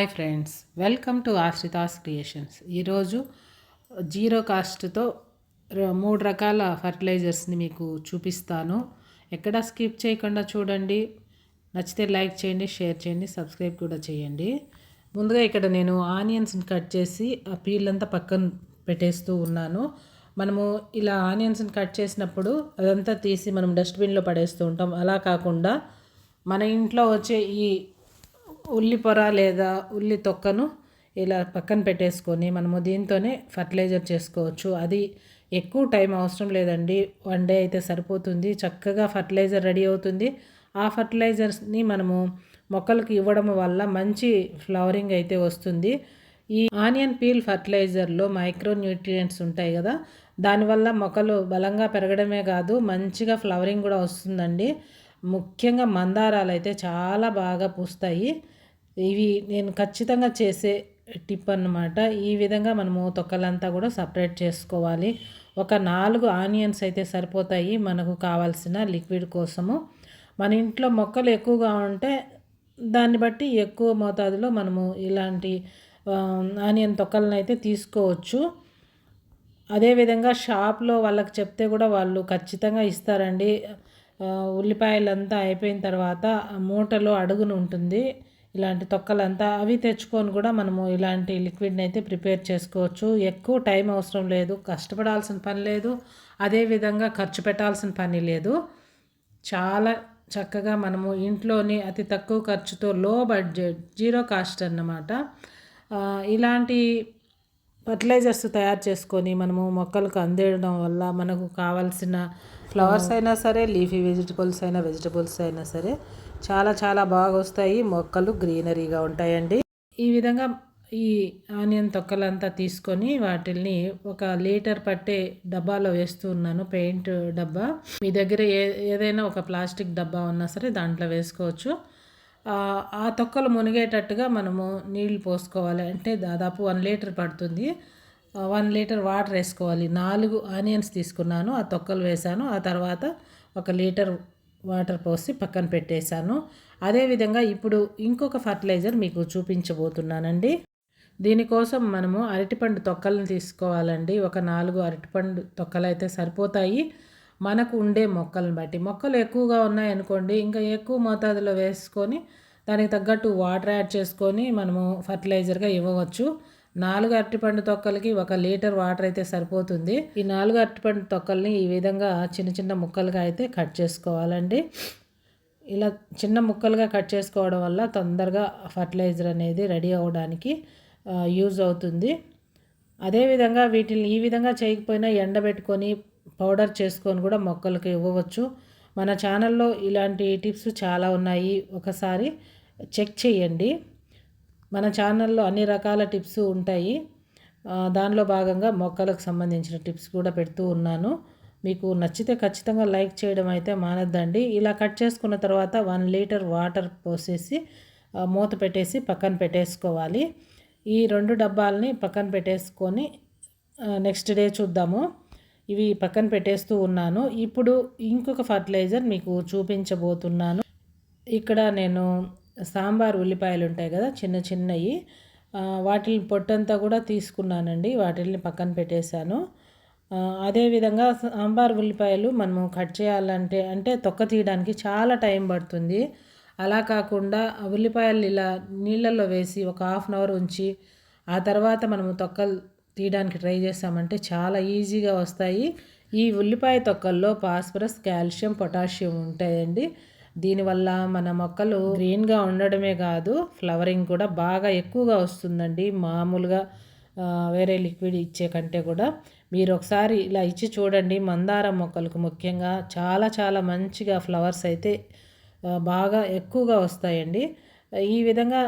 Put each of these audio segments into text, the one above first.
Hi friends welcome to Ashrita's creations ఈరోజు zero కాస్ట్తో మూడు రకాల ఫర్టిలైజర్స్ని మీకు చూపిస్తాను. ఎక్కడ స్కిప్ చేయకుండా చూడండి. నచ్చితే లైక్ చేయండి షేర్ చేయండి సబ్స్క్రైబ్ కూడా చేయండి. ముందుగా ఇక్కడ నేను ఆనియన్స్ని కట్ చేసి ఆ పీల్ అంతా పక్కన పెట్టేస్తూ ఉన్నాను. మనము ఇలా ఆనియన్స్ని కట్ చేసినప్పుడు అదంతా తీసి మనం డస్ట్బిన్లో పడేస్తూ ఉంటాం. అలా కాకుండా మన ఇంట్లో వచ్చే ఈ ఉల్లి పొర లేదా ఉల్లి తొక్కను ఇలా పక్కన పెట్టేసుకొని మనము దీంతోనే ఫర్టిలైజర్ చేసుకోవచ్చు. అది ఎక్కువ టైం అవసరం లేదండి. వన్ డే అయితే సరిపోతుంది. చక్కగా ఫర్టిలైజర్ రెడీ అవుతుంది. ఆ ఫర్టిలైజర్స్ని మనము మొక్కలకు ఇవ్వడం వల్ల మంచి ఫ్లవరింగ్ అయితే వస్తుంది. ఈ ఆనియన్ పీల్ ఫర్టిలైజర్లో మైక్రో న్యూట్రియంట్స్ ఉంటాయి కదా దానివల్ల మొక్కలు బలంగా పెరగడమే కాదు మంచిగా ఫ్లవరింగ్ కూడా వస్తుందండి. ముఖ్యంగా మందారాలు అయితే చాలా బాగా పూస్తాయి. ఇవి నేను ఖచ్చితంగా చేసే టిప్ అన్నమాట. ఈ విధంగా మనము తొక్కలంతా కూడా సపరేట్ చేసుకోవాలి. ఒక నాలుగు ఆనియన్స్ అయితే సరిపోతాయి మనకు కావాల్సిన లిక్విడ్ కోసము. మన ఇంట్లో మొక్కలు ఎక్కువగా ఉంటే దాన్ని బట్టి ఎక్కువ మోతాదులో మనము ఇలాంటి ఆనియన్ తొక్కలను అయితే తీసుకోవచ్చు. అదేవిధంగా షాప్లో వాళ్ళకి చెప్తే కూడా వాళ్ళు ఖచ్చితంగా ఇస్తారండి. ఉల్లిపాయలంతా అయిపోయిన తర్వాత మూటలో అడుగును ఉంటుంది. ఇలాంటి తొక్కలంతా అవి తెచ్చుకొని కూడా మనము ఇలాంటి లిక్విడ్ని అయితే ప్రిపేర్ చేసుకోవచ్చు. ఎక్కువ టైం అవసరం లేదు. కష్టపడాల్సిన పని లేదు. అదేవిధంగా ఖర్చు పెట్టాల్సిన పని లేదు. చాలా చక్కగా మనము ఇంట్లోని అతి తక్కువ ఖర్చుతో లో బడ్జెట్ జీరో కాస్ట్ అన్నమాట. ఇలాంటి ఫర్టిలైజర్స్ తయారు చేసుకొని మనము మొక్కలకు అందేయడం వల్ల మనకు కావాల్సిన ఫ్లవర్స్ అయినా సరే లీఫీ వెజిటబుల్స్ అయినా వెజిటబుల్స్ అయినా సరే చాలా చాలా బాగా వస్తాయి. మొక్కలు గ్రీనరీగా ఉంటాయండి. ఈ విధంగా ఈ ఆనియన్ తొక్కలంతా తీసుకొని వాటిల్ని ఒక లీటర్ పట్టే డబ్బాలో వేస్తూ ఉన్నాను. పెయింట్ డబ్బా. మీ దగ్గర ఏ ఏదైనా ఒక ప్లాస్టిక్ డబ్బా ఉన్నా సరే దాంట్లో వేసుకోవచ్చు. ఆ, తొక్కలు మునిగేటట్టుగా మనము నీళ్ళు పోసుకోవాలి. అంటే దాదాపు వన్ లీటర్ పడుతుంది. వన్ లీటర్ వాటర్ వేసుకోవాలి. నాలుగు ఆనియన్స్ తీసుకున్నాను. ఆ తొక్కలు వేసాను ఆ తర్వాత ఒక లీటర్ వాటర్ పోసి పక్కన పెట్టేశాను. అదేవిధంగా ఇప్పుడు ఇంకొక ఫర్టిలైజర్ మీకు చూపించబోతున్నానండి. దీనికోసం మనము అరటిపండు తొక్కలను తీసుకోవాలండి. ఒక నాలుగు అరటిపండు తొక్కలు అయితే సరిపోతాయి. మనకు ఉండే మొక్కలను బట్టి. మొక్కలు ఎక్కువగా ఉన్నాయనుకోండి ఇంకా ఎక్కువ మోతాదులో వేసుకొని దానికి తగ్గట్టు వాటర్ యాడ్ చేసుకొని మనము ఫర్టిలైజర్గా ఇవ్వవచ్చు. నాలుగు అరటిపండు తొక్కలకి ఒక లీటర్ వాటర్ అయితే సరిపోతుంది. ఈ నాలుగు అరటిపండు తొక్కల్ని ఈ విధంగా చిన్న చిన్న ముక్కలుగా అయితే కట్ చేసుకోవాలండి. ఇలా చిన్న ముక్కలుగా కట్ చేసుకోవడం వల్ల తొందరగా ఫర్టిలైజర్ అనేది రెడీ అవ్వడానికి యూజ్ అవుతుంది. అదేవిధంగా వీటిని ఈ విధంగా చేయకపోయినా ఎండబెట్టుకొని పౌడర్ చేసుకొని కూడా మొక్కలకు ఇవ్వవచ్చు. మన ఛానల్లో ఇలాంటి టిప్స్ చాలా ఉన్నాయి. ఒకసారి చెక్ చేయండి. మన ఛానల్లో అన్ని రకాల టిప్స్ ఉంటాయి. దానిలో భాగంగా మొక్కలకు సంబంధించిన టిప్స్ కూడా పెడుతూ ఉన్నాను. మీకు నచ్చితే ఖచ్చితంగా లైక్ చేయడం అయితే మానద్దండి. ఇలా కట్ చేసుకున్న తర్వాత వన్ లీటర్ వాటర్ పోసేసి మూత పెట్టేసి పక్కన పెట్టేసుకోవాలి. ఈ రెండు డబ్బాలని పక్కన పెట్టేసుకొని నెక్స్ట్ డే చూద్దాము. ఇవి పక్కన పెట్టేస్తూ ఉన్నాను. ఇప్పుడు ఇంకొక ఫర్టిలైజర్ మీకు చూపించబోతున్నాను. ఇక్కడ నేను సాంబార్ ఉల్లిపాయలు ఉంటాయి కదా చిన్న చిన్నవి వాటిని పొట్టంతా కూడా తీసుకున్నానండి వాటిని పక్కన పెట్టేశాను. అదేవిధంగా సాంబార్ ఉల్లిపాయలు మనము కట్ చేయాలంటే అంటే తొక్క తీయడానికి చాలా టైం పడుతుంది. అలా కాకుండా ఉల్లిపాయలు ఇలా నీళ్ళల్లో వేసి ఒక హాఫ్ అన్ అవర్ ఉంచి ఆ తర్వాత మనము తొక్కలు తీయడానికి ట్రై చేస్తామంటే చాలా ఈజీగా వస్తాయి. ఈ ఉల్లిపాయ తొక్కల్లో ఫాస్ఫరస్ కాల్షియం పొటాషియం ఉంటాయండి. దీనివల్ల మన మొక్కలు గ్రీన్గా ఉండడమే కాదు ఫ్లవరింగ్ కూడా బాగా ఎక్కువగా వస్తుందండి. మామూలుగా వేరే లిక్విడ్ ఇచ్చే కంటే కూడా. మీరు ఒకసారి ఇలా ఇచ్చి చూడండి. మందారం మొక్కలకు ముఖ్యంగా చాలా చాలా మంచిగా ఫ్లవర్స్ అయితే బాగా ఎక్కువగా వస్తాయండి. ఈ విధంగా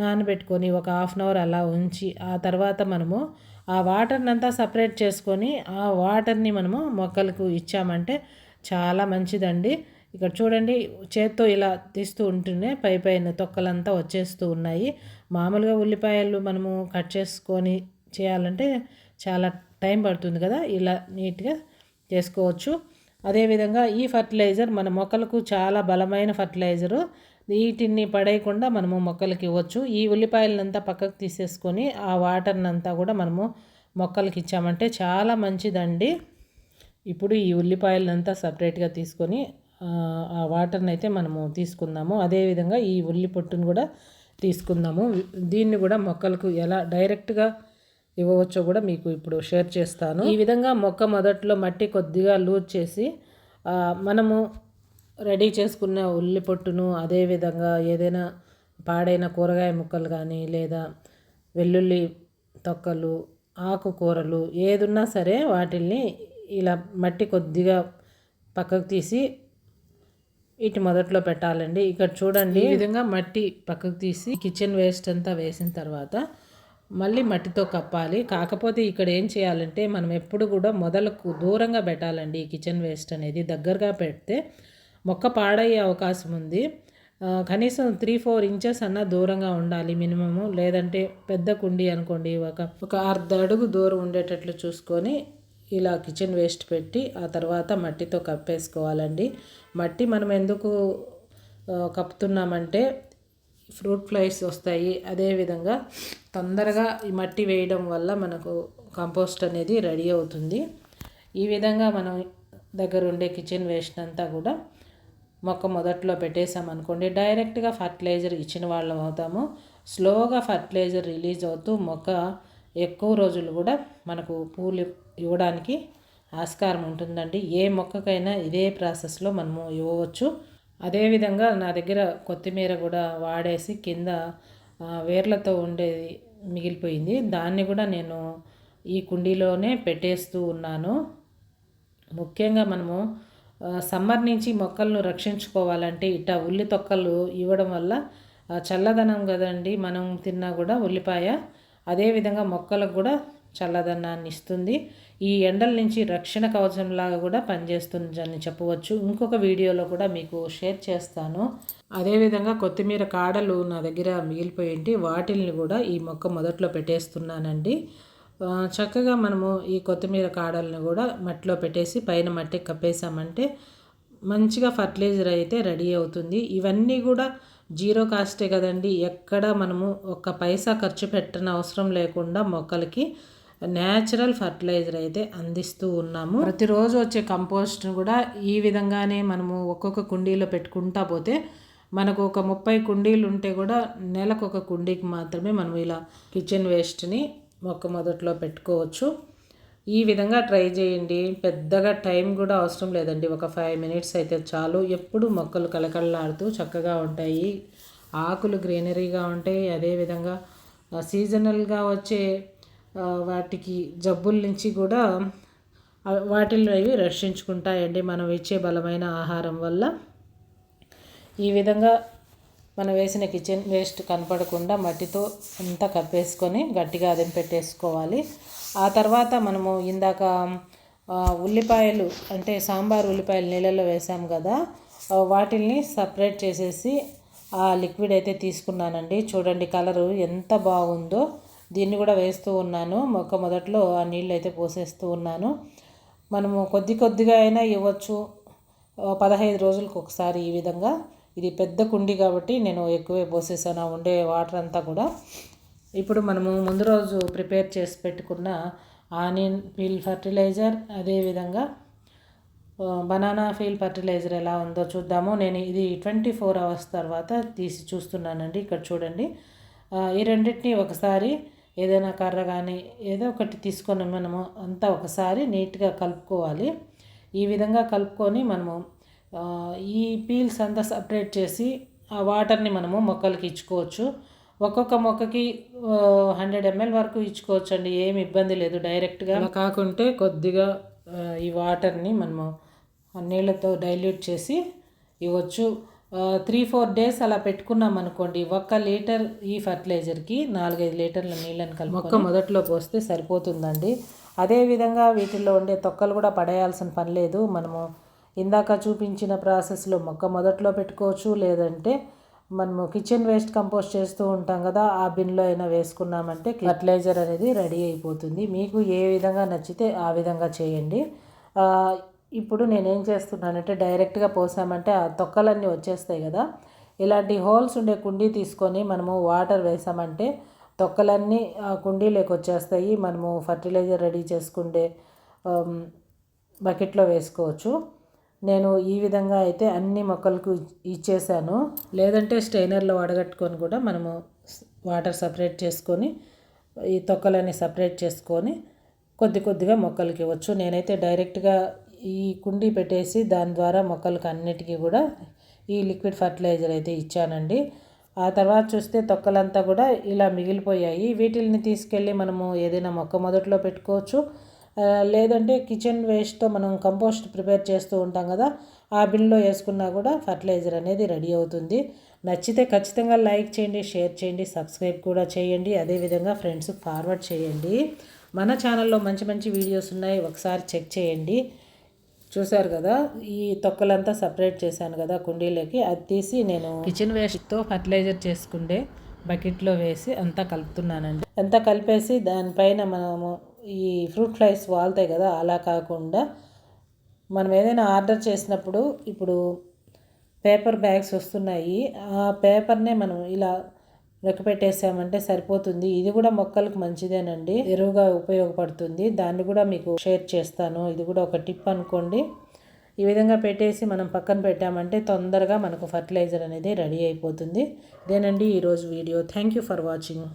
నానబెట్టుకొని ఒక హాఫ్ అన్ అవర్ అలా ఉంచి ఆ తర్వాత మనము ఆ వాటర్ని అంతా సపరేట్ చేసుకొని ఆ వాటర్ని మనము మొక్కలకు ఇచ్చామంటే చాలా మంచిదండి. ఇక్కడ చూడండి చేత్తో ఇలా తీస్తూ ఉంటేనే పై పైన తొక్కలంతా వచ్చేస్తూ ఉన్నాయి. మామూలుగా ఉల్లిపాయలు మనము కట్ చేసుకొని చేయాలంటే చాలా టైం పడుతుంది కదా ఇలా నీట్గా చేసుకోవచ్చు. అదేవిధంగా ఈ ఫర్టిలైజర్ మన మొక్కలకు చాలా బలమైన ఫర్టిలైజరు వీటిని పడేయకుండా మనము మొక్కలకి ఇవ్వచ్చు. ఈ ఉల్లిపాయలనంతా పక్కకు తీసేసుకొని ఆ వాటర్నంతా కూడా మనము మొక్కలకి ఇచ్చామంటే చాలా మంచిదండి. ఇప్పుడు ఈ ఉల్లిపాయలంతా సపరేట్గా తీసుకొని ఆ వాటర్ని అయితే మనము తీసుకుందాము. అదేవిధంగా ఈ ఉల్లి పొట్టును కూడా తీసుకుందాము. దీన్ని కూడా మొక్కలకు ఎలా డైరెక్ట్గా ఇవ్వవచ్చో కూడా మీకు ఇప్పుడు షేర్ చేస్తాను. ఈ విధంగా మొక్క మొదట్లో మట్టి కొద్దిగా లూజ్ చేసి మనము రెడీ చేసుకున్న ఉల్లి పొట్టును అదేవిధంగా ఏదైనా పాడైన కూరగాయ ముక్కలు కానీ లేదా వెల్లుల్లి తొక్కలు ఆకుకూరలు ఏదున్నా సరే వాటిల్ని ఇలా మట్టి కొద్దిగా పక్కకు తీసి వీటి మొదట్లో పెట్టాలండి. ఇక్కడ చూడండి. ఈ విధంగా మట్టి పక్కకు తీసి కిచెన్ వేస్ట్ అంతా వేసిన తర్వాత మళ్ళీ మట్టితో కప్పాలి. కాకపోతే ఇక్కడ ఏం చేయాలంటే మనం ఎప్పుడు కూడా మొదలకు దూరంగా పెట్టాలండి ఈ కిచెన్ వేస్ట్ అనేది. దగ్గరగా పెడితే మొక్క పాడయ్యే అవకాశం ఉంది. కనీసం త్రీ ఫోర్ ఇంచెస్ అన్న దూరంగా ఉండాలి మినిమము. లేదంటే పెద్ద కుండీ అనుకోండి. ఒక ఒక అర్ధ అడుగు దూరం ఉండేటట్లు చూసుకొని ఇలా కిచెన్ వేస్ట్ పెట్టి ఆ తర్వాత మట్టితో కప్పేసుకోవాలండి. మట్టి మనం ఎందుకు కప్పుతున్నామంటే ఫ్రూట్ ఫ్లైస్ వస్తాయి. అదేవిధంగా తొందరగా ఈ మట్టి వేయడం వల్ల మనకు కంపోస్ట్ అనేది రెడీ అవుతుంది. ఈ విధంగా మనం దగ్గర ఉండే కిచెన్ వేస్ట్ అంతా కూడా మొక్క మొదట్లో పెట్టేసామనుకోండి డైరెక్ట్గా ఫర్టిలైజర్ ఇచ్చిన వాళ్ళం అవుతాము. స్లోగా ఫర్టిలైజర్ రిలీజ్ అవుతూ మొక్క ఎక్కువ రోజులు కూడా మనకు పూలు ఇవ్వడానికి ఆస్కారం ఉంటుందండి. ఏ మొక్కకైనా ఇదే ప్రాసెస్లో మనము ఇవ్వవచ్చు. అదేవిధంగా నా దగ్గర కొత్తిమీర కూడా వాడేసి కింద వేర్లతో ఉండేది మిగిలిపోయింది. దాన్ని కూడా నేను ఈ కుండీలోనే పెట్టేస్తూ ఉన్నాను. ముఖ్యంగా మనము సమ్మర్ నుంచి మొక్కలను రక్షించుకోవాలంటే ఇట్ట ఉల్లి తొక్కలు ఇవ్వడం వల్ల చల్లదనం కదండి. మనం తిన్నా కూడా ఉల్లిపాయ అదేవిధంగా మొక్కలకు కూడా చల్లదనాన్ని ఇస్తుంది. ఈ ఎండల నుంచి రక్షణ కవచంలాగా కూడా పనిచేస్తుందని చెప్పవచ్చు. ఇంకొక వీడియోలో కూడా మీకు షేర్ చేస్తాను. అదేవిధంగా కొత్తిమీర కాడలు నా దగ్గర మిగిలిపోయింటి వాటిల్ని కూడా ఈ మొక్క మొదట్లో పెట్టేస్తున్నానండి. చక్కగా మనము ఈ కొత్తిమీర కాడల్ని కూడా మట్టిలో పెట్టేసి పైన మట్టి కప్పేసామంటే మంచిగా ఫర్టిలైజర్ అయితే రెడీ అవుతుంది. ఇవన్నీ కూడా జీరో కాస్టే కదండి. ఎక్కడ మనము ఒక పైసా ఖర్చు పెట్టని అవసరం లేకుండా మొక్కలకి న్యాచురల్ ఫర్టిలైజర్ అయితే అందిస్తూ ఉన్నాము. ప్రతిరోజు వచ్చే కంపోస్ట్ను కూడా ఈ విధంగానే మనము ఒక్కొక్క కుండీలో పెట్టుకుంటా పోతే మనకు ఒక ముప్పై కుండీలు ఉంటే కూడా నెలకు ఒక కుండీకి మాత్రమే మనం ఇలా కిచెన్ వేస్ట్ని మొక్క మొదట్లో పెట్టుకోవచ్చు. ఈ విధంగా ట్రై చేయండి. పెద్దగా టైం కూడా అవసరం లేదండి. ఒక ఫైవ్ మినిట్స్ అయితే చాలు. ఎప్పుడు మొక్కలు కలకళ్ళాడుతూ చక్కగా ఉంటాయి. ఆకులు గ్రీనరీగా ఉంటాయి. అదేవిధంగా సీజనల్గా వచ్చే వాటికి జబ్బుల నుంచి కూడా వాటిని అవి రక్షించుకుంటాయండి. మనం ఇచ్చే బలమైన ఆహారం వల్ల. ఈ విధంగా మనం వేసిన కిచెన్ వేస్ట్ కనపడకుండా మట్టితో అంతా కప్పేసుకొని గట్టిగా అదిం పెట్టేసుకోవాలి. ఆ తర్వాత మనము ఇందాక ఉల్లిపాయలు అంటే సాంబార్ ఉల్లిపాయలు నీళ్ళలో వేసాం కదా వాటిల్ని సపరేట్ చేసేసి ఆ లిక్విడ్ అయితే తీసుకున్నానండి. చూడండి కలరు ఎంత బాగుందో. దీన్ని కూడా వేస్తూ ఉన్నాను. మొక్క మొదట్లో ఆ నీళ్ళు అయితే పోసేస్తూ ఉన్నాను. మనము కొద్ది కొద్దిగా అయినా ఇవ్వచ్చు. పదహైదు రోజులకు ఒకసారి ఈ విధంగా. ఇది పెద్ద కుండి కాబట్టి నేను ఎక్కువే పోసేసాను ఉండే వాటర్ అంతా కూడా. ఇప్పుడు మనము ముందు రోజు ప్రిపేర్ చేసి పెట్టుకున్న ఆనియన్ ఫీల్ ఫర్టిలైజర్ అదేవిధంగా బనానా ఫీల్ ఫర్టిలైజర్ ఎలా ఉందో చూద్దాము. నేను ఇది ట్వంటీ ఫోర్ అవర్స్ తర్వాత తీసి చూస్తున్నానండి ఇక్కడ చూడండి. ఈ రెండింటిని ఒకసారి ఏదైనా కర్ర కానీ ఏదో ఒకటి తీసుకొని మనము అంతా ఒకసారి నీట్గా కలుపుకోవాలి. ఈ విధంగా కలుపుకొని మనము ఈ పీల్స్ అంతా సపరేట్ చేసి ఆ వాటర్ని మనము మొక్కలకి ఇచ్చుకోవచ్చు. ఒక్కొక్క మొక్కకి హండ్రెడ్ ఎంఎల్ వరకు ఇచ్చుకోవచ్చు అండి ఏమి ఇబ్బంది లేదు. డైరెక్ట్గా కాకుంటే కొద్దిగా ఈ వాటర్ని మనము నీళ్ళతో డైల్యూట్ చేసి ఇవ్వచ్చు. త్రీ ఫోర్ డేస్ అలా పెట్టుకున్నాం అనుకోండి ఒక్క లీటర్ ఈ ఫర్టిలైజర్కి నాలుగైదు లీటర్ల నీళ్ళని కలిపి మొక్క మొదట్లో పోస్తే సరిపోతుందండి. అదేవిధంగా వీటిల్లో ఉండే తొక్కలు కూడా పడేయాల్సిన పని లేదు. మనము ఇందాక చూపించిన ప్రాసెస్లో మొక్క మొదట్లో పెట్టుకోవచ్చు లేదంటే మనము కిచెన్ వేస్ట్ కంపోస్ట్ చేస్తూ ఉంటాం కదా ఆ బిన్లో అయినా వేసుకున్నామంటే ఫర్టిలైజర్ అనేది రెడీ అయిపోతుంది. మీకు ఏ విధంగా నచ్చితే ఆ విధంగా చేయండి. ఇప్పుడు నేనేం చేస్తున్నానంటే డైరెక్ట్గా పోసామంటే ఆ తొక్కలన్నీ వచ్చేస్తాయి కదా ఇలాంటి హోల్స్ ఉండే కుండీ తీసుకొని మనము వాటర్ వేసామంటే తొక్కలన్నీ ఆ కుండీలోకి వచ్చేస్తాయి. మనము ఫర్టిలైజర్ రెడీ చేసుకుంటే బకెట్లో వేసుకోవచ్చు. నేను ఈ విధంగా అయితే అన్ని మొక్కలకు ఇచ్చేసాను. లేదంటే స్టైనర్లో వడగట్టుకొని కూడా మనము వాటర్ సపరేట్ చేసుకొని ఈ తొక్కలని సపరేట్ చేసుకొని కొద్ది కొద్దిగా మొక్కలకి ఇవ్వచ్చు. నేనైతే డైరెక్ట్గా ఈ కుండీ పెట్టేసి దాని ద్వారా మొక్కలకి అన్నిటికీ కూడా ఈ లిక్విడ్ ఫర్టిలైజర్ అయితే ఇచ్చానండి. ఆ తర్వాత చూస్తే తొక్కలంతా కూడా ఇలా మిగిలిపోయాయి. వీటిల్ని తీసుకెళ్ళి మనము ఏదైనా మొక్క మొదట్లో పెట్టుకోవచ్చు. లేదంటే కిచెన్ వేస్ట్తో మనం కంపోస్ట్ ప్రిపేర్ చేస్తూ ఉంటాం కదా ఆ బిన్లో వేసుకున్నా కూడా ఫర్టిలైజర్ అనేది రెడీ అవుతుంది. నచ్చితే ఖచ్చితంగా లైక్ చేయండి షేర్ చేయండి సబ్స్క్రైబ్ కూడా చేయండి. అదేవిధంగా ఫ్రెండ్స్ ఫార్వర్డ్ చేయండి. మన ఛానల్లో మంచి మంచి వీడియోస్ ఉన్నాయి ఒకసారి చెక్ చేయండి. చూశారు కదా ఈ తొక్కలంతా సపరేట్ చేశాను కదా కుండీలోకి అది తీసి నేను కిచెన్ వేస్ట్తో ఫర్టిలైజర్ చేసుకుండే బకెట్లో వేసి అంతా కలుపుతున్నానండి. అంతా కలిపేసి దానిపైన మనము ఈ ఫ్రూట్ ఫ్లైస్ వాళ్తాయి కదా అలా కాకుండా మనం ఏదైనా ఆర్డర్ చేసినప్పుడు ఇప్పుడు పేపర్ బ్యాగ్స్ వస్తున్నాయి ఆ పేపర్నే మనం ఇలా పెట్టేసామంటే సరిపోతుంది. ఇది కూడా మొక్కలకు మంచిదేనండి. ఎరువుగా ఉపయోగపడుతుంది. దాన్ని కూడా మీకు షేర్ చేస్తాను. ఇది కూడా ఒక టిప్ అనుకోండి. ఈ విధంగా పెట్టేసి మనం పక్కన పెట్టామంటే తొందరగా మనకు ఫర్టిలైజర్ అనేది రెడీ అయిపోతుంది. ఇదేనండి ఈరోజు video. Thank you for watching.